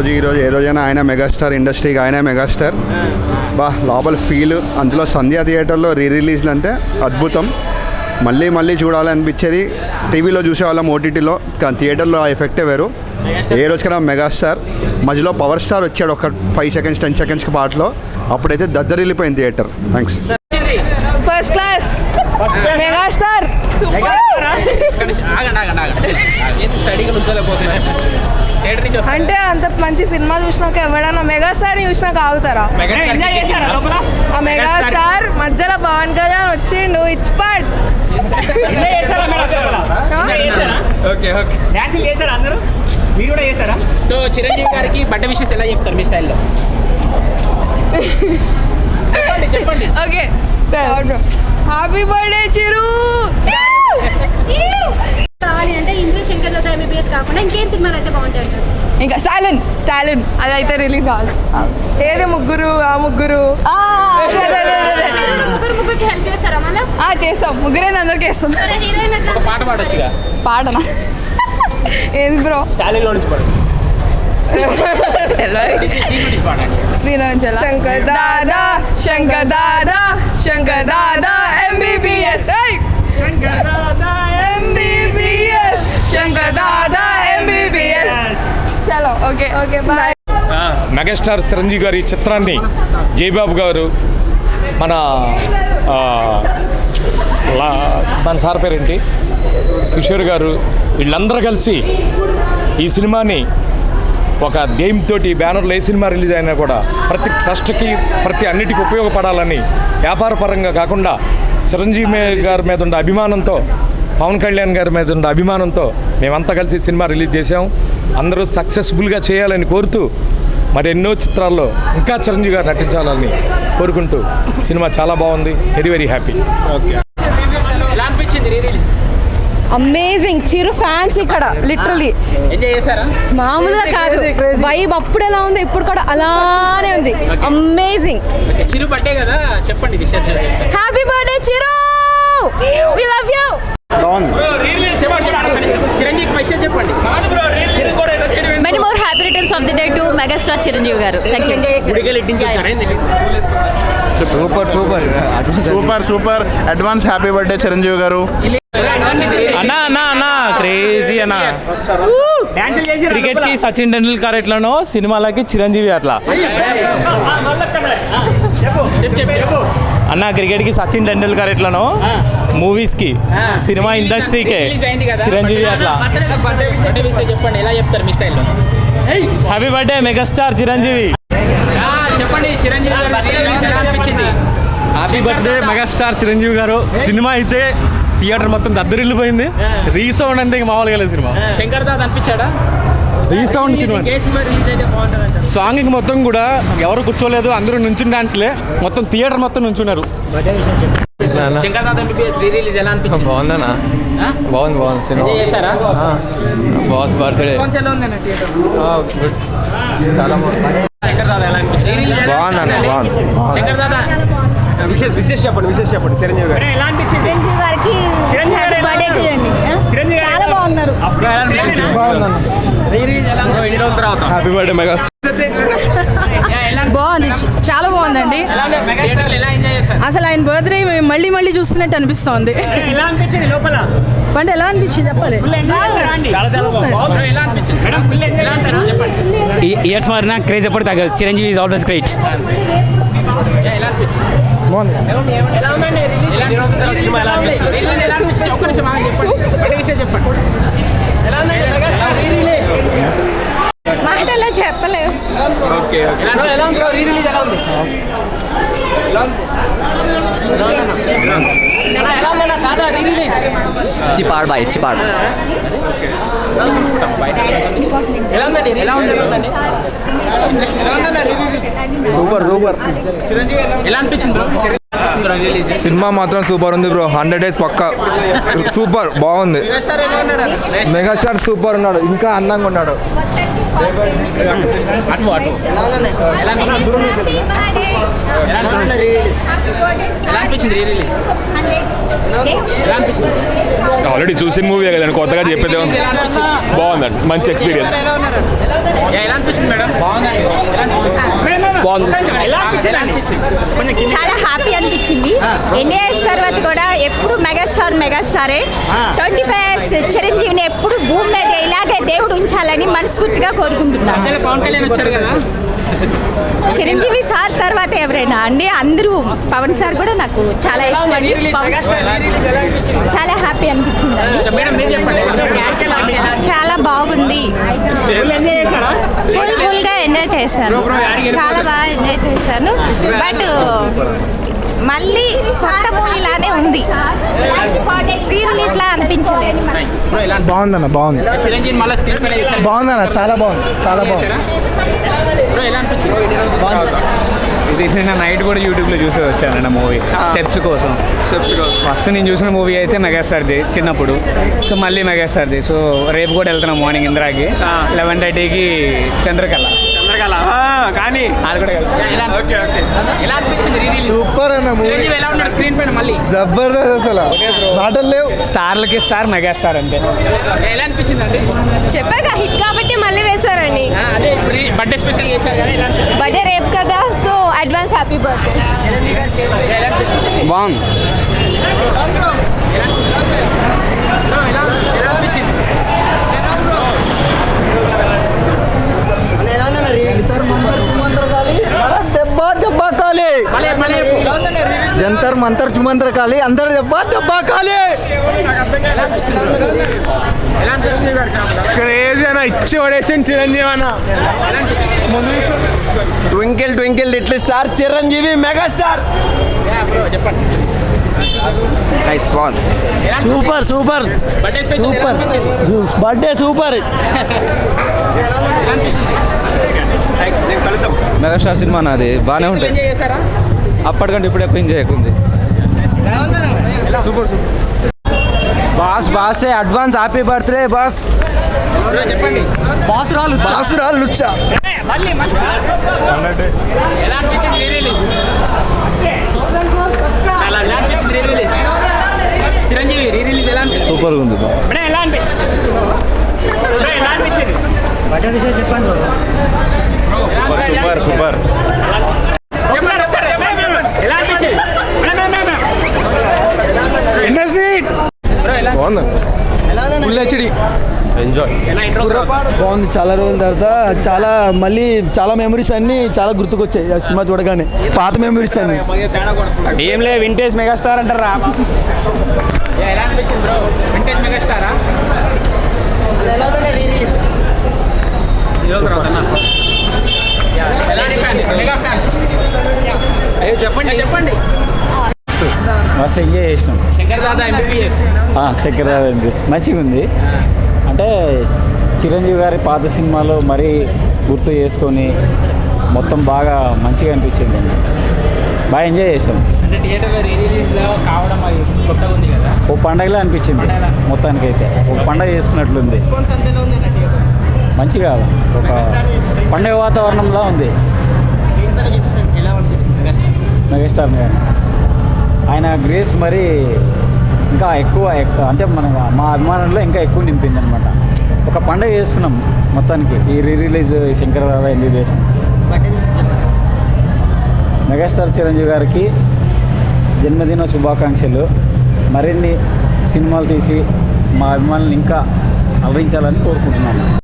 రోజు ఈ రోజు ఏ రోజైనా ఆయన మెగాస్టార్ ఇండస్ట్రీకి ఆయన మెగాస్టార్. బా లోపల ఫీల్ అందులో సంధ్యా థియేటర్లో రీ రిలీజ్లు అంటే అద్భుతం. మళ్ళీ మళ్ళీ చూడాలనిపించేది టీవీలో చూసేవాళ్ళం ఓటీటీలో కానీ థియేటర్లో ఆ ఎఫెక్టే వేరు. ఏ రోజుకైనా మెగాస్టార్. మధ్యలో పవర్ స్టార్ వచ్చాడు ఒక ఫైవ్ సెకండ్స్ టెన్ సెకండ్స్కి పాటలో. అప్పుడైతే దద్దరిల్లిపోయింది theatre. Thanks first class megastar. అంటే అంత మంచి సినిమా చూసినాక ఎవడన్నా మెగాస్టార్ ఆగుతారా మెగాస్టార్ ఆ మెగాస్టార్ మధ్యలో పవన్ కళ్యాణ్ వచ్చిండు ఇట్స్ పార్ట్ ఓకే ఓకే. డాన్సులు చేశారా అందరూ? మీరు కూడా చేశారా? సో చిరంజీవి గారికి బట్ట విషయస్ ఎలా చెప్తారు మీ స్టైల్లో? చెప్పండి చెప్పండి. ఓకే హ్యాపీ బర్త్డే చిరు ఇంకా స్టాలిన్ స్టాలిన్. అది అయితే రిలీజ్ కావాలి ఏది ముగ్గురు ఆ ముగ్గురు? చేస్తాం. ముగ్గురే అందరికి వేస్తాం పాట పాడనా? ఏది బ్రో? నుంచి పాడు. పాడండి. Shankar Dada Shankar Dada Shankar Dada MBBS MBBS Shankar Dada MBBS okay. Okay bye. Megastar Chiranjeevi గారి చిత్రాన్ని జయబాబు గారు మన మన సార్ పేరేంటి? కిషోర్ గారు వీళ్ళందరూ కలిసి ఈ సినిమాని ఒక గేమ్ తోటి బ్యానర్లో ఏ సినిమా రిలీజ్ అయినా కూడా ప్రతి ట్రస్ట్కి ప్రతి అన్నిటికీ ఉపయోగపడాలని వ్యాపారపరంగా కాకుండా చిరంజీవి గారి మీద ఉన్న అభిమానంతో పవన్ కళ్యాణ్ గారి మీద ఉన్న అభిమానంతో మేమంతా కలిసి సినిమా రిలీజ్ చేసాం అందరూ సక్సెస్ఫుల్గా చేయాలని కోరుతూ మరి ఎన్నో చిత్రాల్లో ఇంకా చిరంజీవి గారు నటించాలని కోరుకుంటూ సినిమా చాలా బాగుంది. Very very happy. ఎలా అనిపించింది re release amazing Chiru fans ఇక్కడ లిటరలీ. ఎంజాయ్ చేశారా? మామూలుగా కాదు. వైబ్ అప్పుడు ఎలా ఉంది ఇప్పుడు కూడా అలానే ఉంది. అమేజింగ్ చిరు కదా? చెప్పండి happy birthday Chiru we love you బాగుంది చెప్పండి చెప్పండి. చిరంజీవి విషయం చెప్పండి many more happy returns of the day to megastar Chiranjeevi గారు. Super super. Super super advance. Happy birthday Chiranjeevi గారు? అన్నా అన్నా అన్నా క్రేజీ అన్న. క్రికెట్కి సచిన్ టెండూల్కర్ ఎట్లనో సినిమాలకి చిరంజీవి అట్లా. చెప్పు చెప్పు చెప్పు. అన్న క్రికెట్కి సచిన్ టెండూల్కర్ ఎట్లనో మూవీస్కి సినిమా ఇండస్ట్రీకే. చిరంజీవి అట్లా. చెప్పండి ఎలా చెప్తారు మీ స్టైల్లో? Happy birthday megastar Chiranjeevi. చెప్పండి Chiranjeevi happy birthday megastar Chiranjeevi గారు. సినిమా అయితే థియేటర్ మొత్తం దద్దరిల్లిపోయింది. రీసౌండ్ అంటే ఇంక మామూలుగా లేదు సినిమా. శంకర్ దాద్ అనిపించాడా? రీసౌండ్ సినిమా సాంగ్ మొత్తం కూడా ఎవరు కూర్చోలేదు అందరూ నుంచుని డాన్స్లే మొత్తం థియేటర్ మొత్తం నుంచున్నారు. బాగుందన్నా? బాగుంది బాగుంది సినిమా. Boss birthday. చాలా బాగుంది? బాగుంది. విశేష విశేష చెప్పండి విశేష చెప్పండి. చిరంజీవి గారు. ఎలా అనిపించింది చిరంజీవి గారికి చిరంజీవి గారు ఎలా ఉన్నారు? చిరంజీవి గారు. చాలా బాగున్నారు హ్యాపీ బర్త్డే మెగాస్టార్ ఎలా బాగుంది. చాలా బాగుందండి. థియేటర్లో ఎలా ఎంజాయ్ చేశారు? అసలు ఆయన బర్త్డే మళ్ళీ మళ్ళీ చూస్తున్నట్టు అనిపిస్తోంది. ఎలా అనిపించింది లోపల? అంటే ఎలా అనిపించింది చెప్పాలి? ఇయర్స్ మారినా క్రేజ్ ఎప్పుడు తగ్గదు. చిరంజీవి ఇస్ ఆల్వేస్ గ్రేట్ ఏ, ఎలా అనిపించింది ఎలా ఉందండి రిలీజ్ ఎలా అనిపించింది సినిమా ఎలా అనిపించింది రిలీజ్ ఎలా అనిపించింది ఒక్క నిమిషం ఆగండి చెప్పండి బట్టే విషయం చెప్పండి ఎలా ఉందండి మెగాస్టార్ రీ రిలీజ్ మాటల్లో చెప్పలేవు ఎలా ఎలా ఉంది రీ రిలీజ్ ఎలా ఉంది ఎలా ఉందన్న దాదా re release చిపాడ్ bye చిపాడ్ super super. ఎలా అనిపించింది బ్రో? సినిమా మాత్రం సూపర్ ఉంది బ్రో. హండ్రెడ్ డేస్ పక్క. సూపర్ బాగుంది. మెగాస్టార్ ఎలా ఉన్నాడు. మెగాస్టార్ సూపర్ ఉన్నాడు. ఇంకా అందంగా ఉన్నాడు ఆల్రెడీ చూసిన మూవీ కదండి కొత్తగా చెప్పేది బాగుందండి మంచి ఎక్స్పీరియన్స్ చాలా హ్యాపీ అనిపించింది. ఇయర్స్ తర్వాత కూడా ఎప్పుడు మెగాస్టార్ మెగాస్టారే ట్వంటీ ఫైవ్ ఇయర్స్ చిరంజీవిని ఎప్పుడు భూమి మీద ఇలాగే దేవుడు ఉంచాలని మనస్ఫూర్తిగా కోరుకుంటున్నాను. చిరంజీవి సార్ తర్వాత ఎవరైనా అండి? అందరూ పవన్ సార్ కూడా నాకు చాలా ఇష్టం అండి చాలా హ్యాపీ అనిపించింది చాలా బాగుంది. ఫుల్ ఫుల్గా ఎంజాయ్ చేశాను. చాలా బాగా ఎంజాయ్ చేశాను. బట్ మళ్ళీ కొత్త మూవీ లానే ఉంది. రీ రిలీజ్ లా అనిపించలేదు బాగుందన్న బాగుంది. చిరంజీవి మళ్ళీ స్క్రీన్ పైన చేశారు. బాగుందన్న చాలా బాగుంది చాలా బాగుంది. బ్రో ఎలా అనిపించింది? ఇది నేను నైట్ కూడా యూట్యూబ్లో చూసి వచ్చానన్న మూవీ స్టెప్స్ కోసం. స్టెప్స్ కోసం. ఫస్ట్ నేను చూసిన మూవీ అయితే మెగాస్టార్ది చిన్నప్పుడు. సో మళ్ళీ మెగాస్టార్ది సో రేపు కూడా వెళ్తున్నాం మార్నింగ్ ఇందిరాకి. లెవెన్ థర్టీకి చంద్రకళ. చంద్రకళ కానీ సూపర్ అన్న స్క్రీన్ పైన మళ్ళీ? జబర్దస్త్ అసలు. మాటలు లేవు. స్టార్లకి స్టార్ మెగాస్టార్ అంతే. ఎలా అనిపించింది అండి చెప్పాక హిట్ కాబట్టి మళ్ళీ వేశారని అదే బర్త్డే స్పెషల్ చేశారు కదా బర్త్డే రేపు కదా సో అడ్వాన్స్ హ్యాపీ బర్త్డే. బాగుంది బ్రో ఎలా ఎలా అనిపించింది దెబ్బ దెబ్బ కాలి మళ్ళీ మళ్ళీ చెప్పు. జంతర్ మంతర్ చుమంతర్ కాలి అందరు దెబ్బ దెబ్బ కాలి. ఎలా అనిపించింది క్రేజీ అన్న ఇచ్చి పడేసింది చిరంజీవి అన్న. Twinkle twinkle little star Chiranjeevi megastar. ఎలా super super birthday super megastar cinema నాది. బాగానే ఉంటుంది. అప్పటికంటే ఇప్పుడు ఎక్కువ ఎంజాయ్ ఉంది సూపర్ సూపర్ బాస్ బాసే అడ్వాన్స్ హ్యాపీ బర్త్డే బాస్. చెప్పండి బాస్ రాలు బాస్ రాలు లుచ్చా మళ్ళీ మళ్ళీ ఎలా అనిపించింది రీ రిలీజ్ అలా ఎలా అనిపించింది re release Chiranjeevi re release ఎలా అనిపించింది సూపర్ ఉంది బ్రో ఎలా అనిపించింది బ్రో ఎలా అనిపించింది సూపర్ సూపర్ చెప్పండి ఒకసారి చెప్పండి. ఎలా అనిపించింది మేడం, మేడం, మేడం. బ్రో ఎలా బాగుంది ఫుల్ హెచ్డి ఎంజాయ్ బాగుంది చాలా రోజుల తర్వాత చాలా మళ్ళీ చాలా మెమరీస్ అన్ని చాలా గుర్తుకొచ్చాయి ఆ సినిమా చూడగానే. పాత మెమరీస్ అన్ని. ఏం లే వింటేజ్ మెగాస్టార్ అంటారా? ఎలా అనిపించింది బ్రో? వింటేజ్ మెగాస్టారా ఎలా అనిపించింది మెగా ఫ్యాన్ అయ్యో చెప్పండి. చెప్పండి మస్తు ఎంజాయ్ చేసినాం శంకర్ దాదా ఎంబీబీఎస్ చక్కెర మంచిగా ఉంది అంటే చిరంజీవి గారి పాత సినిమాలో మరీ గుర్తు చేసుకొని మొత్తం బాగా మంచిగా అనిపించింది. బాగా ఎంజాయ్ చేసాం అంటే థియేటర్లో రీ రిలీజ్లో కావడం అది కొత్తగా ఉంది కదా? ఓ పండగలా అనిపించింది మొత్తానికైతే. ఒక పండగ చేసుకున్నట్లుంది. మంచిగా ఒక పండగ వాతావరణంలా ఉంది. మెగాస్టార్ ఆయన గ్రేస్ మరి ఇంకా ఎక్కువ ఎక్కువ అంటే మన మా అభిమానుల్లో ఇంకా ఎక్కువ నింపింది అనమాట ఒక పండగ చేసుకున్నాం మొత్తానికి ఈ re release Shankar Dada MBBS megastar Chiranjeevi గారికి జన్మదిన శుభాకాంక్షలు. మరిన్ని సినిమాలు తీసి మా అభిమానులను ఇంకా అలరించాలని కోరుకుంటున్నాను.